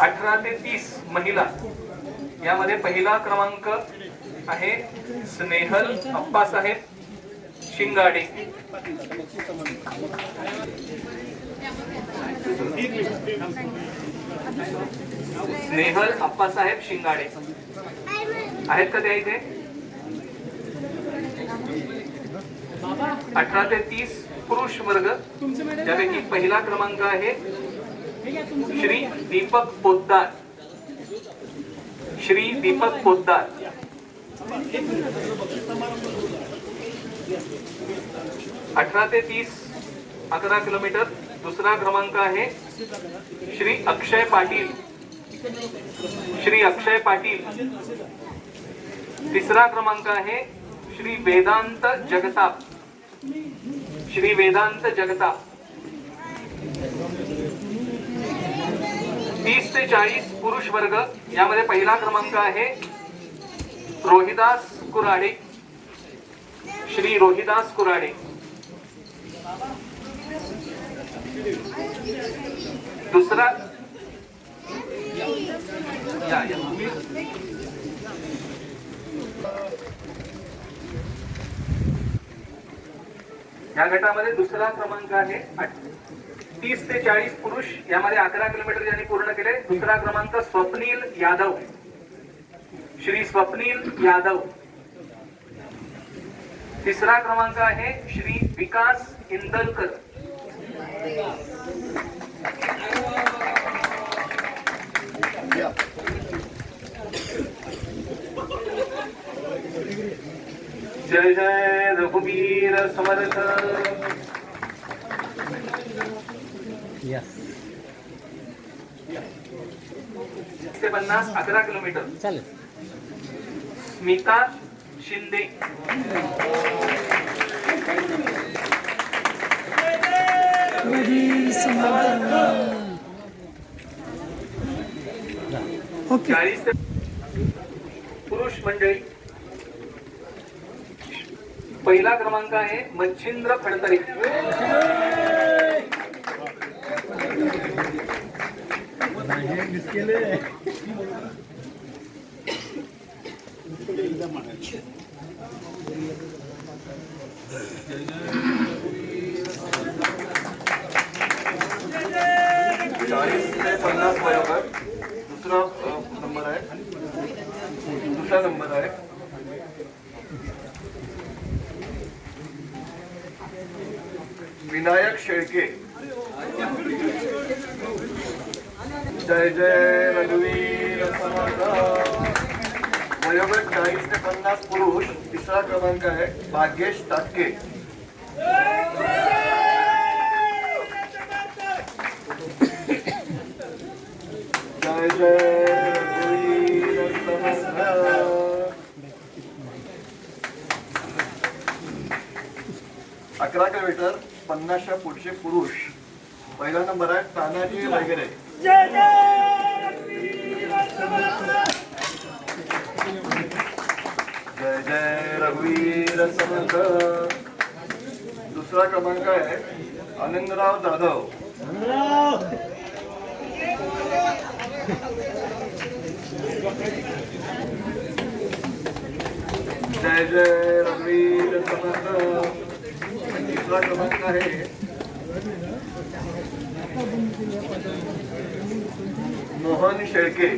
अठरा ते तीस महिला. यामध्ये पहिला क्रमांक आहे स्नेहल अप्पासाहेब शिंगाडे. स्नेहल अप्पासाहेब शिंगाडे. आहेत का त्या इथे? अठरा ते तीस पुरुष वर्ग. त्यापैकी पहिला क्रमांक आहे श्री दीपक पोद्दार। श्री दीपक पोद्दार। अठरा ते तीस, अकरा किलोमीटर, दुसरा क्रमांक आहे श्री अक्षय पाटील। श्री अक्षय पाटील। तिसरा क्रमांक आहे श्री वेदांत जगताप। श्री वेदांत जगताप। तीस ते चाळीस पुरुष वर्ग. यामध्ये पहिला क्रमांक आहे रोहिदास कुराडे. श्री रोहिदास कुराडे. दुसरा. या या. या गटामध्ये दुसरा क्रमांक आहे तीस ते चाळीस पुरुष यामध्ये अकरा किलोमीटर यांनी पूर्ण केले दुसरा क्रमांक स्वप्नील यादव. श्री स्वप्नील यादव. तिसरा क्रमांक आहे श्री विकास इंदलकर. जय जय रघुवीर समर्थ. पन्नास अकरा किलोमीटर. चालेल स्मिता शिंदे. चाळीस पुरुष मंडळी. पहिला क्रमांक आहे मच्छिंद्र फडतरे. चाळीस ते पन्नास वयोगट दुसरा नंबर आहे दुसरा नंबर आहे विनायक शेळके. जय जय रघुवीर वयोगट चाळीस ते पन्नास पुरुष तिसरा क्रमांक आहे भाग्येश टाके जय जय अकरा किलोमीटर पन्नासच्या पुढचे पुरुष. पहिला नंबर आहे तानाजी वगैरे जय जय रघुवीर समर्थ. दुसरा क्रमांक आहे आनंदराव जाधव जय जय रघुवीर समर्थ तिसरा क्रमांक आहे मोहन शेळके.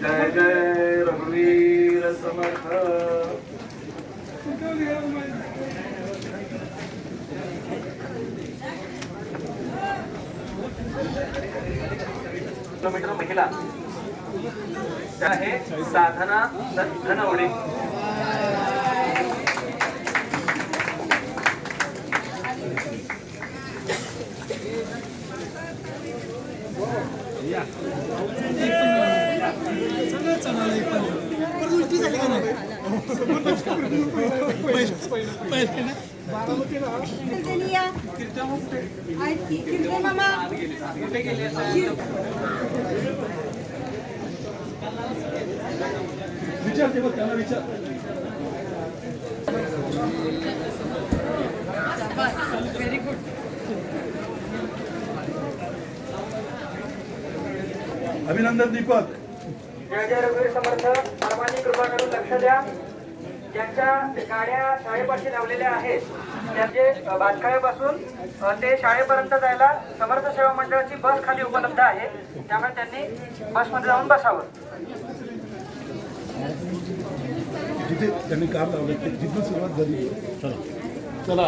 जय जय रघुवीर समर्थ. किलोमीटर महिला. त्या आहे साधना धनवडे. विचारते बघ त्याला विचार व्हेरी गुड अभिनंदन दीपक समर्थ. सर्वांनी कृपा करून लक्ष द्या. ज्यांच्या गाड्या शाळेपाशी लावलेल्या आहेत त्यांचे अ, ते शाळेपर्यंत जायला समर्थ सेवा मंडळाची बस खाली उपलब्ध आहे. त्यामुळे त्यांनी बसमध्ये जाऊन बसावं. जिथे त्यांनी काम लावलं ते सुरुवात झाली. चला.